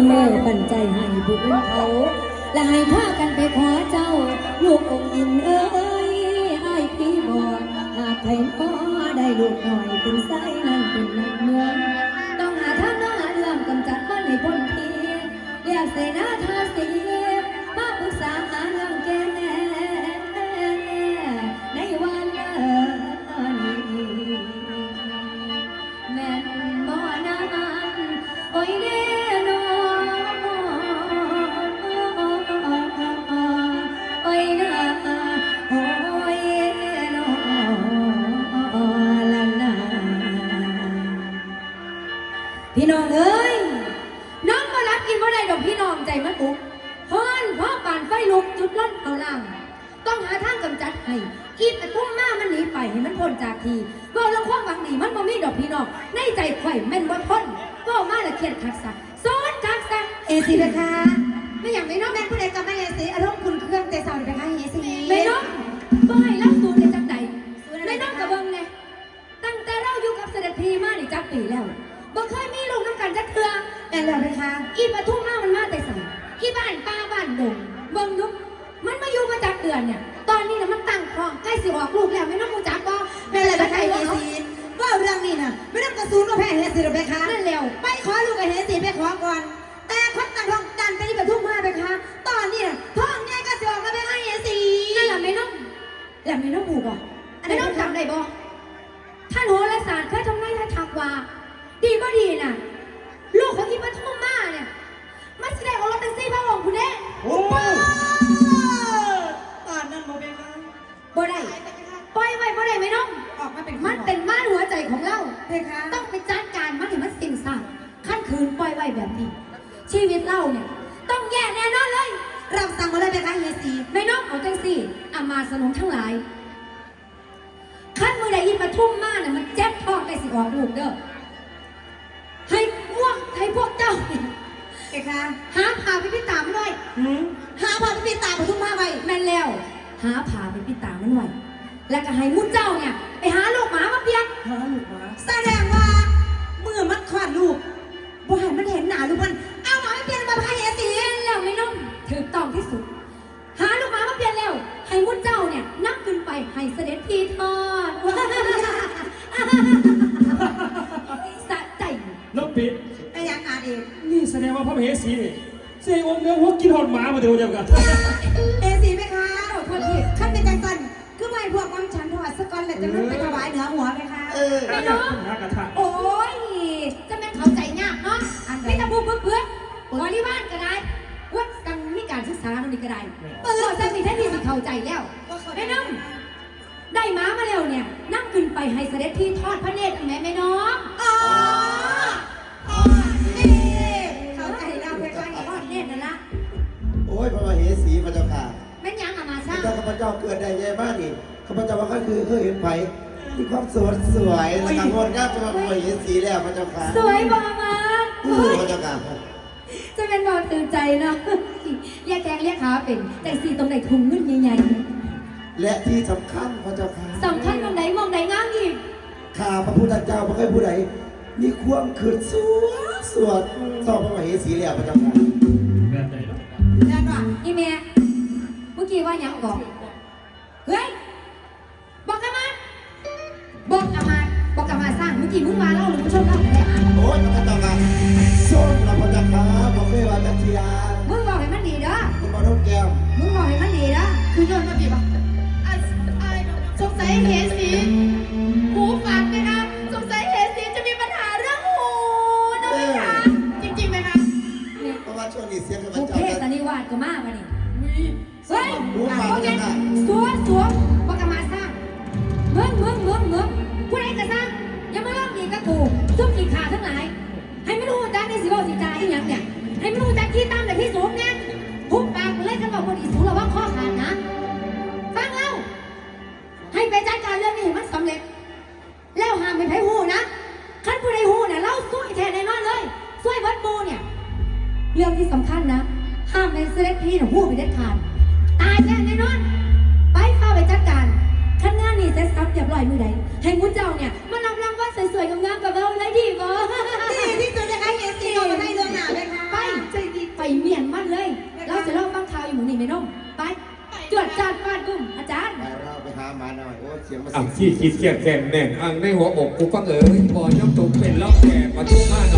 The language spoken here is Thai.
ซุเมอร์ปันใจให้บุญเขา และให้พากันไปขอเจ้า ลูกองค์อินเอ้ยไอ้พี่บอกหากใครพ่อได้ลูกหน่อยเป็นไส้นั่นเป็นนักเมือง ต้องหาท่างหน้าเรื่องกำจัดมันให้พ้นทีเรียกเสนาทาสี พี่น้องเอ้ยน้องมารับกินบ่ได้ดอกพี่น้องใจมันอุกเฮ้นพ่อปานไฟลุกจุดล้นเอาล่าง ต้องหาทางกำจัดให้อีตะทุ่มมามันหนีไปให้มันพ้นจากทีก็แล้วความหวังดีมันบ่มีดอกพี่น้องในใจข่อยแม่นบ่พ้นก็มาละเครียดคักซะโซนคักซะเอซีนะคะไม่อย่างไม่น้องแม่ผู้ใดกับแม่เอซีอารมณ์คุณเครื่องแต่สาวนะคะเอซีแม่น้องบ่ให้เล่าสูตรในจังใดแม่น้องกับเบิ่งไงตั้งแต่เราอยู่กับเสด็จพีมานี่จักปีแล้ว เทื่อแม่แล้วนะคะอีปทุมมามันมาแต่ใส่อีบ้านป้าบ้านดงเบิ่งนุกมันมาอยู่มาจากเดือนเนี่ย ตอนนี้นะมันตั้งท้องใกล้สิออกลูกแล้วไม่น้องมูจักบ่แม่แล้วนะคะเอซีว่าเรื่องนี้น่ะไม่ต้องกระซูนว่าแพ้เฮซีหรอกไหมคะนั่นแล้วไปขอลูกกับเฮซีไปขอก่อนแต่คน เราเพคะต้องไปจัดการมันให้มันสิ่งสร้างขั้นคืนปล่อยไว้แบบนี้ ชีวิตเราเนี่ย ต้องแย่แน่นอนเลย รับสั่งมาเลยเพคะเฮซีไม่น้องเอาจังสี่อามาสนมทั้งหลายขั้นมือใดยินมาทุ่มมากเนี่ยมันเจ็บท้องได้สิออกลูกเด้อให้พวกให้พวกเจ้าเนี่ยเพคะหาผ่าไปพิตามันหน่อยหืมหาพาไปปีตาปทุมมาไปแม่นแล้ว หาผ่าไปพิตามันหน่อยแล้วก็ให้มุดเจ้าเนี่ย ไปหาลูกหมาหลูกหมาแสดงว่าเมื่อมันคลอดลูกบ่ให้มันเห็นหนาลูกมัน เอาหมาไปเปลี่ยนมาพายเอสีแล้วไม่น้องถูกต้องที่สุด หาลูกหมามาเปลี่ยนแล้วให้มุดเจ้าเนี่ยนับขึ้นไปให้เสด็จพี่ทอดสะใจน้องปิดไอ้ยังอาเองนี่แสดงว่าพระมเหสีนี่เสียองค์เดียวหัวกินหอดหมามาเดียวเดียวกัน อดสกอนแหละจะมันไปถวายเหนือหัวไหมคะ เออไม่น้องหากระทะโอ้ย จะเป็นเขาใจยากเนาะไม่ต้องพูดเพื่อเพื่อนบริวารก็ได้วัดกังมีการศึกษาตรงนี้ก็ได้เปิดจะมีท่านที่สิเข้าใจแล้วแม่น้องได้ม้ามาแล้วเนี่ย นั่งขึ้นไปให้เสด็จพี่ทอดพระเนตรแม่แม่น้องอ๋ออ๋อนี่เข้าใจแล้วเพคะทอดเนตรนั่นละโอ้ยพระมเหสีพระเจ้าค่ะแม่นยังอามาพซ่าระเจ้าข้าพเจ้าเกิดได้ยังไงบ้างนี่ ข้าพเจ้าว่าก็คือเคยเห็นไผมีความสวยสวยนะครับงดงามจะมาพระมเหสีแล้วพระเจ้าค่ะสวยบ่มาอือพระเจ้าค่ะจะเป็นบ่ตื่นใจเนาะเรียกแกงเรียกขาเป็นแต่สีตรงไหนทุงเงินใหญ่และที่สำคัญพระเจ้าค่ะๆสำคัญตรงไหนมองไหนงามอีกข้าพระพุทธเจ้าพระเคยผู้ใดมีความขืนสวดสวดต่อพระมเหสีแล้วพระเจ้าค่ะแบบไหนล่ะแล้วก็อีเมียเมื่อกี้ว่าหยังก่อนเฮ้ย กันมาสร้างเมื่อกี้มึงมาเล่าหรือผู้ชมเล่าแต่อะโอ้ยพระเจ้าค่ะส้มนะพระเจ้าค่ะบอกเลยว่าจักรียามึงบอกให้มันดีเด้อคุณมาโนแก้วมึงบอกให้มันดีเด้อคือโยนมาบีบอะอะอะสงสัยเฮสีหูฝาดไหมคะสงสัยเฮสีจะมีปัญหาเรื่องหูนะไหมคะจริงๆไหมคะเพราะว่าช่วงนี้เสียงข้าพบุพเจ้าเพจะสันนิวาสก็มากมานี่เฮ้ยรู้ฟังโอเคยังไงสวมสวมบอกกันมาสร้างมึงมึงมึงมึงผู้ใดก็สร้างอย่ามา ขาทั้งหลาย ให้ไม่รู้จักในสิบอกสิจาอีหยังเนี่ย ให้ไม่รู้จักที่ตั้มแต่ที่สูงเนี่ยทุบปากเล่นกันบอกคนอีสูงระวังข้อขาดนะ ฟังเราให้ไปจัดการเรื่องนี้ให้มันสำเร็จ แล้วห้ามไปไพ่หูนะขั้นผู้ใดหูเนี่ยเล่าสู้แท้แน่นอนเลยสู้วัดโบเนี่ย เรื่องที่สำคัญนะ ห้ามในเสด็จพี่นะหูไปเด็ดขาดตายแน่แน่นอน ไปเข้าไปจัดการขั้นงานนี่เสร็จสับเรียบร้อยมือใดให้มุ้เจ้าเนี่ยมานำรางวัล สวยงามๆกับเราเลยดิบอดีที่สุดเลยค่ะเอฟซีเราได้เรื่องหนาเลยค่ะไปใจดีไปเมียนมันเลย เราจะเล่าฟังทาวอยู่หมู่นี่ไม่น้องไปจวดจานฟาดกุ้มอาจารย์ไปเราไปหามาหน่อยโอ้เสียงมาอะสิขี้คิดเกีแข่แน่นอ่างในหัวอกกูฟังเอ๋ยบอย่อมตกเป็นล็อกแก่มาทุกมหน่อ